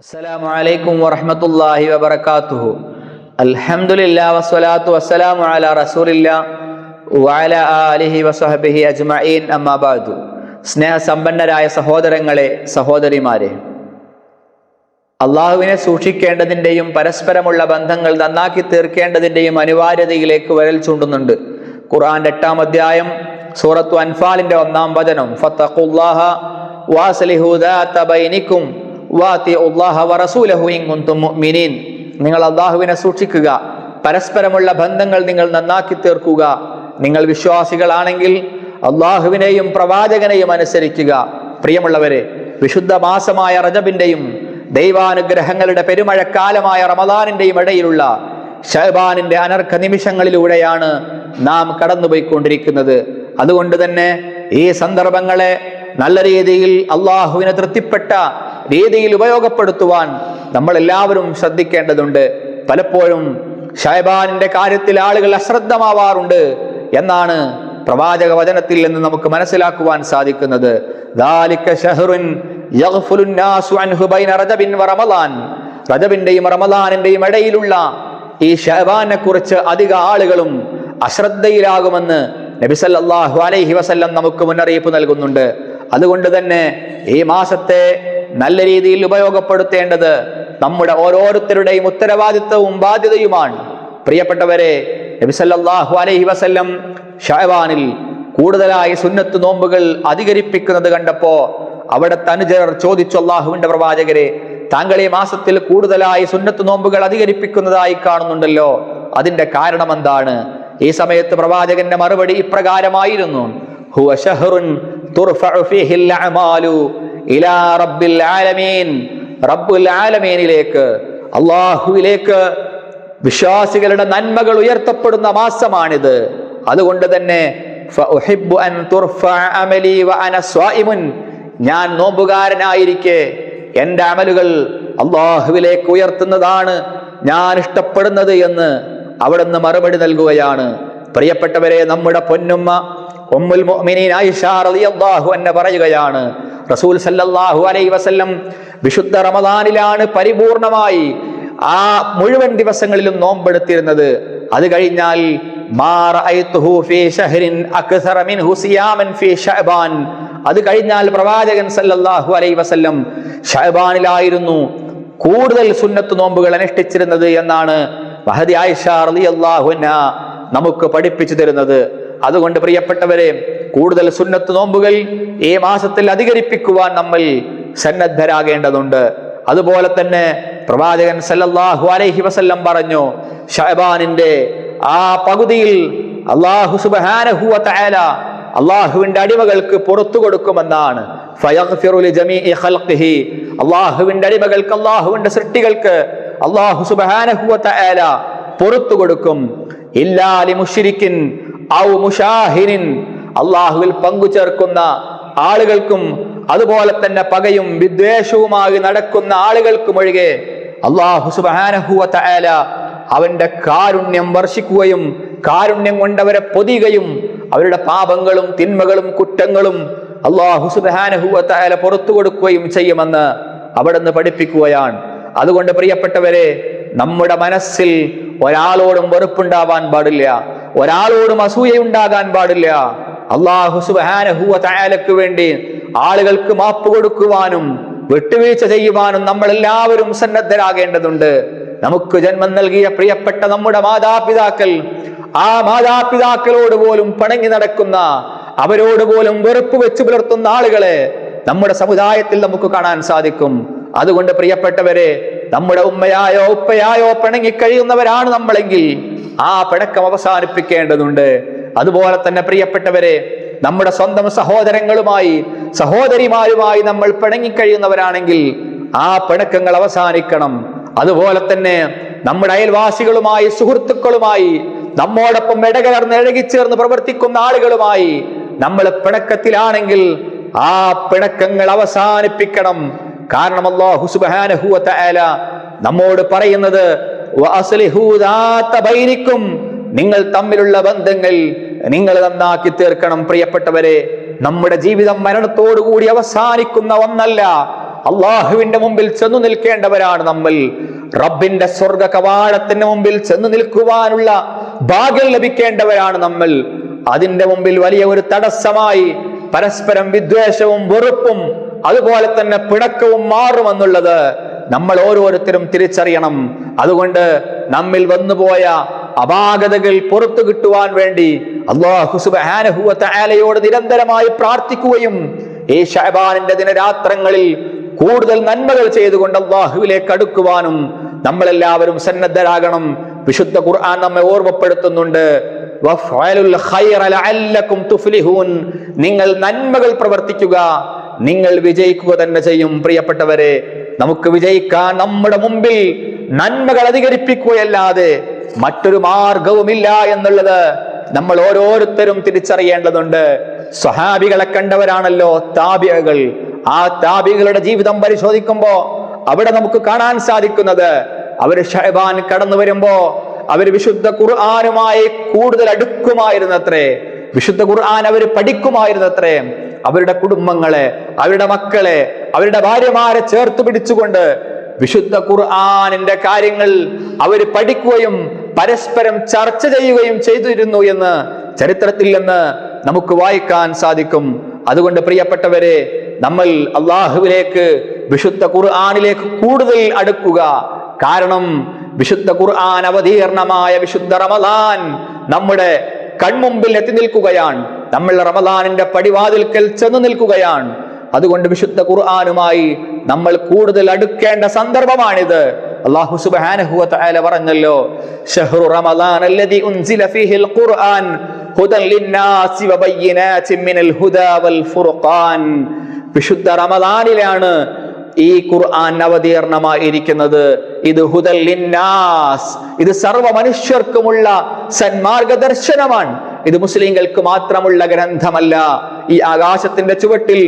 അസ്സലാമു അലൈക്കും വറഹ്മത്തുള്ളാഹി വബറകാതുഹു അൽഹംദുലില്ലാഹി വസ്സലാത്തു വസ്സലാമു അലാ റസൂലില്ലാഹി വഅല ആലിഹി വസ്വഹബിഹി അജ്മഈൻ. അമ്മാ സ്നേഹ സ്നേഹസമ്പന്നരായ സഹോദരങ്ങളെ സഹോദരിമാരെ അള്ളാഹുവിനെ സൂക്ഷിക്കേണ്ടതിന്റെയും പരസ്പരമുള്ള ബന്ധങ്ങൾ നന്നാക്കി തീർക്കേണ്ടതിന്റെയും അനിവാര്യതയിലേക്ക് വരൽ ചൂണ്ടുന്നുണ്ട്. ഖുർആൻ എട്ടാം അധ്യായം സൂറത്തു അൻഫാലിന്റെ ഒന്നാം വചനം ഫത്തഖുല്ലാഹ വാസ്ലിഹു ദാത ബൈനിക്കും നിങ്ങൾ അള്ളാഹുവിനെ സൂക്ഷിക്കുക. പരസ്പരമുള്ള ബന്ധങ്ങൾ നിങ്ങൾ നന്നാക്കി തീർക്കുക. നിങ്ങൾ വിശ്വാസികളാണെങ്കിൽ അള്ളാഹുവിനെയും പ്രവാചകനെയും അനുസരിക്കുക. പ്രിയമുള്ളവരെ വിശുദ്ധ മാസമായ റജബിന്റെയും ദൈവാനുഗ്രഹങ്ങളുടെ പെരുമഴക്കാലമായ റമദാനിന്റെയും ഇടയിലുള്ള ഷഹബാനിന്റെ അനർഘ നിമിഷങ്ങളിലൂടെയാണ് നാം കടന്നുപോയിക്കൊണ്ടിരിക്കുന്നത്. അതുകൊണ്ട് തന്നെ ഈ സന്ദർഭങ്ങളെ നല്ല രീതിയിൽ അള്ളാഹുവിനെ തൃപ്തിപ്പെട്ട രീതിയിൽ ഉപയോഗപ്പെടുത്തുവാൻ നമ്മളെല്ലാവരും ശ്രദ്ധിക്കേണ്ടതുണ്ട്. പലപ്പോഴും ഷഹബാനിന്റെ കാര്യത്തിൽ ആളുകൾ അശ്രദ്ധമാവാറുണ്ട് എന്നാണ് പ്രവാചക വചനത്തിൽ നിന്ന് നമുക്ക് മനസ്സിലാക്കുവാൻ സാധിക്കുന്നത്. റജബിന്റെയും റമദാനിന്റെയും ഇടയിലുള്ള ഈ ഷഹബാനെ കുറിച്ച് അധിക ആളുകളും അശ്രദ്ധയിലാകുമെന്ന് നബിസല്ലാഹു അലൈഹി വസല്ലം നമുക്ക് മുന്നറിയിപ്പ് നൽകുന്നുണ്ട്. അതുകൊണ്ട് തന്നെ ഈ മാസത്തെ നല്ല രീതിയിൽ ഉപയോഗപ്പെടുത്തേണ്ടത് നമ്മുടെ ഓരോരുത്തരുടെയും ഉത്തരവാദിത്വവും ബാധ്യതയുമാണ്. പ്രിയപ്പെട്ടവരെ നബിസല്ലാഹു അലൈഹി വസല്ലം ഷഹബാനിൽ കൂടുതലായി സുന്നത്ത് നോമ്പുകൾ അധികരിപ്പിക്കുന്നത് കണ്ടപ്പോ അവിടെ അനുചരർ ചോദിച്ചു അള്ളാഹുവിന്റെ പ്രവാചകരെ താങ്കൾ ഈ മാസത്തിൽ കൂടുതലായി സുന്നത്ത് നോമ്പുകൾ അധികരിപ്പിക്കുന്നതായി കാണുന്നുണ്ടല്ലോ. അതിന്റെ കാരണം എന്താണ്? ഈ സമയത്ത് പ്രവാചകന്റെ മറുപടി ഇപ്രകാരമായിരുന്നു. ഹുവ ഷഹറുൻ ഇലാ റബ്ബിൽ ആലമീൻ. റബ്ബുൽ ആലമീനിലേക്ക് അള്ളാഹുവിലേക്ക് വിശ്വാസികളുടെ നന്മകൾ ഉയർത്തപ്പെടുന്ന മാസമാണിത്. അതുകൊണ്ട് തന്നെ ഞാൻ നോമ്പുകാരനായിരിക്കെ എന്റെ അമലുകൾ അള്ളാഹുവിലേക്ക് ഉയർത്തുന്നതാണ് ഞാൻ ഇഷ്ടപ്പെടുന്നത് എന്ന് അവിടുന്ന് മറുപടി നൽകുകയാണ്. പ്രിയപ്പെട്ടവരെ നമ്മുടെ പൊന്നുമ്മ ഉമ്മുൽ മുഅ്മിനീൻ ആയിഷ റളിയല്ലാഹു അൻഹ പറയുകയാണ് റസൂൽ സല്ലല്ലാഹു അലൈ വസല്ലം വിശുദ്ധ റമദാനിലാണ് പരിപൂർണമായി ആ മുഴുവൻ ദിവസങ്ങളിലും നോമ്പെടുത്തിരുന്നത്. അത് കഴിഞ്ഞാൽ അത് കഴിഞ്ഞാൽ പ്രവാചകൻ സല്ലല്ലാഹു അലൈ വസല്ലം ഷഹബാനിലായിരുന്നു കൂടുതൽ സുന്നത്ത് നോമ്പുകൾ അനുഷ്ഠിച്ചിരുന്നത് എന്നാണ് മഹദി ആയിഷ അൻഹ നമുക്ക് പഠിപ്പിച്ചു തരുന്നത്. അതുകൊണ്ട് പ്രിയപ്പെട്ടവരെ കൂടുതൽ സുന്നത്ത് നോമ്പുകൾ ഈ മാസത്തിൽ അധികരിപ്പിക്കുവാൻ നമ്മൾ സന്നദ്ധരാകേണ്ടതുണ്ട്. അതുപോലെ തന്നെ പ്രവാചകൻ സല്ലല്ലാഹു അലൈഹി വസല്ലം പറഞ്ഞു ഷഹബാനിന്റെ ആ പകുതിയിൽ അള്ളാഹു സുബ്ഹാനഹു വ തആല അള്ളാഹുവിന്റെ അടിമകൾക്ക് പുറത്തു കൊടുക്കുമെന്നാണ്. അള്ളാഹുവിന്റെ അടിമകൾക്ക് അള്ളാഹുവിന്റെ സൃഷ്ടികൾക്ക് അള്ളാഹു സുബ്ഹാനഹു വ തആല പുറത്തു കൊടുക്കും. ഇല്ലാലി മുഷിരിക്കിൻ ഔ മുഷാഹിനിൻ അള്ളാഹുവിൽ പങ്കുചേർക്കുന്ന ആളുകൾക്കും അതുപോലെ തന്നെ പകയും വിദ്വേഷവുമായി നടക്കുന്ന ആളുകൾക്കും ഒഴികെ അള്ളാഹു സുബ്ഹാനഹു വ അവന്റെ കാരുണ്യം വർഷിക്കുകയും കാരുണ്യം കൊണ്ടവരെ പൊതിയുകയും അവരുടെ പാപങ്ങളും തിന്മകളും കുറ്റങ്ങളും അള്ളാഹു തആല പുറത്തു കൊടുക്കുകയും ചെയ്യുമെന്ന് അവിടുന്ന് പഠിപ്പിക്കുകയാണ്. അതുകൊണ്ട് പ്രിയപ്പെട്ടവരെ നമ്മുടെ മനസ്സിൽ ഒരാളോടും വെറുപ്പുണ്ടാവാൻ പാടില്ല. ഒരാളോടും അസൂയ അസൂയയുണ്ടാകാൻ പാടില്ല. അള്ളാഹു സുബ്ഹാനഹു വ തആലക്ക് വേണ്ടി ആളുകൾക്ക് മാപ്പ് കൊടുക്കുവാനും വിട്ടുവീഴ്ച ചെയ്യുവാനും നമ്മൾ എല്ലാവരും സന്നദ്ധരാകേണ്ടതുണ്ട്. നമുക്ക് ജന്മം നൽകിയ പ്രിയപ്പെട്ട നമ്മുടെ മാതാപിതാക്കൾ ആ മാതാപിതാക്കളോട് പോലും പണങ്ങി നടക്കുന്ന അവരോട് പോലും വെറുപ്പ് വെച്ച് പുലർത്തുന്ന ആളുകളെ നമ്മുടെ സമുദായത്തിൽ നമുക്ക് കാണാൻ സാധിക്കും. അതുകൊണ്ട് പ്രിയപ്പെട്ടവരെ നമ്മുടെ ഉമ്മയായോ ഉപ്പയായോ പിണങ്ങി കഴിയുന്നവരാണ് നമ്മളെങ്കിൽ ആ പിണക്കം അവസാനിപ്പിക്കേണ്ടതുണ്ട്. അതുപോലെ തന്നെ പ്രിയപ്പെട്ടവരെ നമ്മുടെ സ്വന്തം സഹോദരങ്ങളുമായി സഹോദരിമാരുമായി നമ്മൾ പിണങ്ങിക്കഴിയുന്നവരാണെങ്കിൽ ആ പിണക്കങ്ങൾ അവസാനിക്കണം. അതുപോലെ തന്നെ നമ്മുടെ അയൽവാസികളുമായി സുഹൃത്തുക്കളുമായി നമ്മോടൊപ്പം ഇടകലർന്ന് ഇഴകിച്ചേർന്ന് പ്രവർത്തിക്കുന്ന ആളുകളുമായി നമ്മൾ പിണക്കത്തിലാണെങ്കിൽ ആ പിണക്കങ്ങൾ അവസാനിപ്പിക്കണം. കാരണം വ തആല നമ്മോട് പറയുന്നത് നിങ്ങൾ തമ്മിലുള്ള ബന്ധങ്ങൾ നിങ്ങൾ നന്നാക്കി തീർക്കണം പ്രിയപ്പെട്ടവരെ. നമ്മുടെ ജീവിതം മരണത്തോടുകൂടി അവസാനിക്കുന്ന ഒന്നല്ല. അള്ളാഹുവിന്റെ മുമ്പിൽ ചെന്നു നിൽക്കേണ്ടവരാണ് നമ്മൾ. റബ്ബിന്റെ സ്വർഗ കവാടത്തിന്റെ മുമ്പിൽ ചെന്നു നിൽക്കുവാനുള്ള ഭാഗ്യം ലഭിക്കേണ്ടവരാണ് നമ്മൾ. അതിന്റെ മുമ്പിൽ വലിയ ഒരു തടസ്സമായി പരസ്പരം വിദ്വേഷവും വെറുപ്പും അതുപോലെ തന്നെ പിണക്കവും മാറുമെന്നുള്ളത് നമ്മൾ ഓരോരുത്തരും തിരിച്ചറിയണം. അതുകൊണ്ട് നമ്മിൽ വന്നുപോയ അപാകതകൾ പുറത്തു കിട്ടുവാൻ വേണ്ടി അള്ളാഹു സുബാനഹുവലയോട് നിരന്തരമായി പ്രാർത്ഥിക്കുകയും ഈ ഷഹബാനിന്റെ ദിനരാത്രങ്ങളിൽ കൂടുതൽ നന്മകൾ ചെയ്തുകൊണ്ട് അള്ളാഹുവിലേക്ക് അടുക്കുവാനും നമ്മളെല്ലാവരും സന്നദ്ധരാകണം. വിശുദ്ധ ഖുർആൻ നമ്മെ ഓർമ്മപ്പെടുത്തുന്നുണ്ട്. നിങ്ങൾ നന്മകൾ പ്രവർത്തിക്കുക നിങ്ങൾ വിജയിക്കുക തന്നെ ചെയ്യും. പ്രിയപ്പെട്ടവരെ നമുക്ക് വിജയിക്കാൻ നമ്മുടെ മുമ്പിൽ നന്മകൾ അധികരിപ്പിക്കുകയല്ലാതെ മറ്റൊരു മാർഗവുമില്ല എന്നുള്ളത് നമ്മൾ ഓരോരുത്തരും തിരിച്ചറിയേണ്ടതുണ്ട്. സ്വഹാബികളെ കണ്ടവരാണല്ലോ താബികൾ ആ താബികളുടെ ജീവിതം പരിശോധിക്കുമ്പോ അവിടെ നമുക്ക് കാണാൻ സാധിക്കുന്നത് അവർ ഷഹബാൻ കടന്നു വരുമ്പോ അവർ വിശുദ്ധ ഖുർആാനുമായി കൂടുതൽ അടുക്കുമായിരുന്നത്രേ. വിശുദ്ധ ഖുർആൻ അവർ പഠിക്കുമായിരുന്നത്രേ. അവരുടെ കുടുംബങ്ങളെ അവരുടെ മക്കളെ അവരുടെ ഭാര്യമാരെ ചേർത്ത് പിടിച്ചുകൊണ്ട് വിശുദ്ധ ഖുർആാനിന്റെ കാര്യങ്ങൾ അവർ പഠിക്കുകയും പരസ്പരം ചർച്ച ചെയ്യുകയും ചെയ്തിരുന്നു എന്ന് ചരിത്രത്തിൽ നിന്ന് നമുക്ക് വായിക്കാൻ സാധിക്കും. അതുകൊണ്ട് പ്രിയപ്പെട്ടവരെ നമ്മൾ അള്ളാഹുവിലേക്ക് വിശുദ്ധ ഖുർആാനിലേക്ക് കൂടുതൽ അടുക്കുക. കാരണം വിശുദ്ധ ഖുർആൻ അവതീർണമായ വിശുദ്ധ റമദാൻ നമ്മുടെ കൺമുമ്പിൽ എത്തി നിൽക്കുകയാണ്. നമ്മൾ റമദാനിന്റെ പടിവാതിൽക്കൽ ചെന്ന് നിൽക്കുകയാണ്. അതുകൊണ്ട് വിശുദ്ധ ഖുർആാനുമായി നമ്മൾ കൂടുതൽ അടുക്കേണ്ട സന്ദർഭമാണിത്. അല്ലാഹു സുബ്ഹാനഹു തആല പറഞ്ഞല്ലോ ഷഹ്റു റമദാൻ അല്ലദീ ഉൻസില ഫീഹിൽ ഖുർആൻ ഹുദൻ ലിന്നാസി വബയ്യിനാതിൻ മിനൽ ഹുദാ വൽ ഫുർഖാൻ. വിശുദ്ധ റമദാനിലാണ് ഈ ഖുർആൻ അവതീർണമായിരിക്കുന്നത് ഇത് ഹുദൽ ലിന്നാസ് ഇത് സർവ മനുഷ്യർക്കുമുള്ള സന്മാർഗദർശനമാണ്. ഇത് മുസ്ലിങ്ങൾക്ക് മാത്രമുള്ള ഗ്രന്ഥമല്ല ഈ ആകാശത്തിന്റെ ചുവട്ടിൽ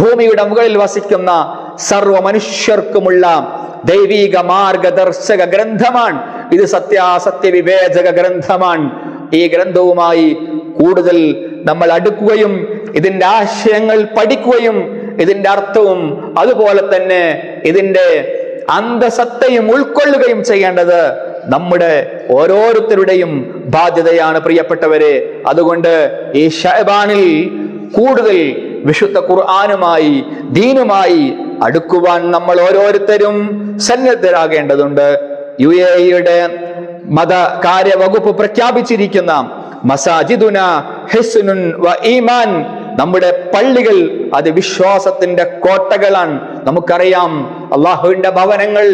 ഭൂമിയുടെ മുകളിൽ വസിക്കുന്ന സർവ മനുഷ്യർക്കുമുള്ള ദൈവിക മാർഗദർശക ഗ്രന്ഥമാണ്. ഇത് സത്യാസത്യ വിവേചക ഗ്രന്ഥമാണ്. ഈ ഗ്രന്ഥവുമായി കൂടുതൽ നമ്മൾ അടുക്കുകയും ഇതിന്റെ ആശയങ്ങൾ പഠിക്കുകയും ഇതിന്റെ അർത്ഥവും അതുപോലെ തന്നെ ഇതിന്റെ അന്തസത്തയും ഉൾക്കൊള്ളുകയും ചെയ്യേണ്ടത് നമ്മുടെ ഓരോരുത്തരുടെയും ബാധ്യതയാണ് പ്രിയപ്പെട്ടവരെ. അതുകൊണ്ട് ഈ ഷഹബാനിൽ കൂടുതൽ വിശുദ്ധ ഖുർആാനുമായി ദീനുമായി അടുക്കുവാൻ നമ്മൾ ഓരോരുത്തരും സന്നദ്ധരാകേണ്ടതുണ്ട്. യു എ ഇയുടെ മത കാര്യവകുപ്പ് പ്രഖ്യാപിച്ചിരിക്കുന്ന മസാജിദുന ഹിസ്നുൻ വ ഈമാൻ നമ്മുടെ പള്ളികൾ അത് വിശ്വാസത്തിന്റെ കോട്ടകളാണ്. നമുക്കറിയാം അള്ളാഹുവിന്റെ ഭവനങ്ങൾ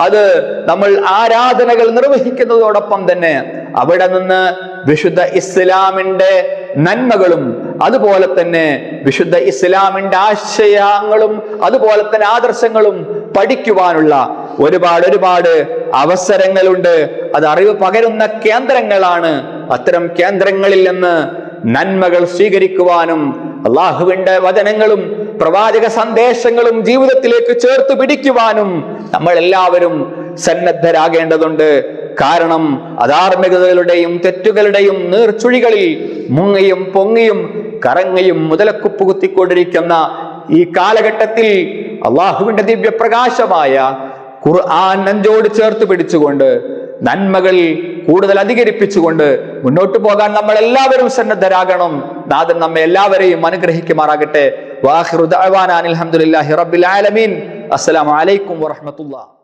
അത് നമ്മൾ ആരാധനകൾ നിർവഹിക്കുന്നതോടൊപ്പം തന്നെ അവിടെ നിന്ന് വിശുദ്ധ ഇസ്ലാമിന്റെ നന്മകളും അതുപോലെ തന്നെ വിശുദ്ധ ഇസ്ലാമിന്റെ ആശയങ്ങളും അതുപോലെ തന്നെ ആദർശങ്ങളും പഠിക്കുവാനുള്ള ഒരുപാട് ഒരുപാട് അവസരങ്ങളുണ്ട്. അത് അറിവ് പകരുന്ന കേന്ദ്രങ്ങളാണ്. അത്തരം കേന്ദ്രങ്ങളിൽ നിന്ന് നന്മകൾ സ്വീകരിക്കുവാനും അള്ളാഹുവിന്റെ വചനങ്ങളും പ്രവാചക സന്ദേശങ്ങളും ജീവിതത്തിലേക്ക് ചേർത്ത് പിടിക്കുവാനും നമ്മൾ എല്ലാവരും സന്നദ്ധരാകേണ്ടതുണ്ട്. കാരണം അധാർമികതകളുടെയും തെറ്റുകളുടെയും നീർച്ചുഴികളിൽ മുങ്ങിയും പൊങ്ങിയും കറങ്ങിയും മുതലക്കുപ്പ് കുത്തിക്കൊണ്ടിരിക്കുന്ന ഈ കാലഘട്ടത്തിൽ അള്ളാഹുവിന്റെ ദിവ്യപ്രകാശമായ ഖുർആൻ നെഞ്ചോട് ചേർത്ത് പിടിച്ചുകൊണ്ട് നന്മകൾ കൂടുതൽ അധികരിപ്പിച്ചുകൊണ്ട് മുന്നോട്ട് പോകാൻ നമ്മൾ എല്ലാവരും സന്നദ്ധരാകണം. നാഥൻ നമ്മെ എല്ലാവരെയും അനുഗ്രഹിക്കുമാറാകട്ടെ. വാഹിറുദ്വാൻ അലഹമുല്ലാഹി റബ്ബിൽ ആലമീൻ. അസ്സലാമു അലൈക്കും വറഹമത്തുള്ള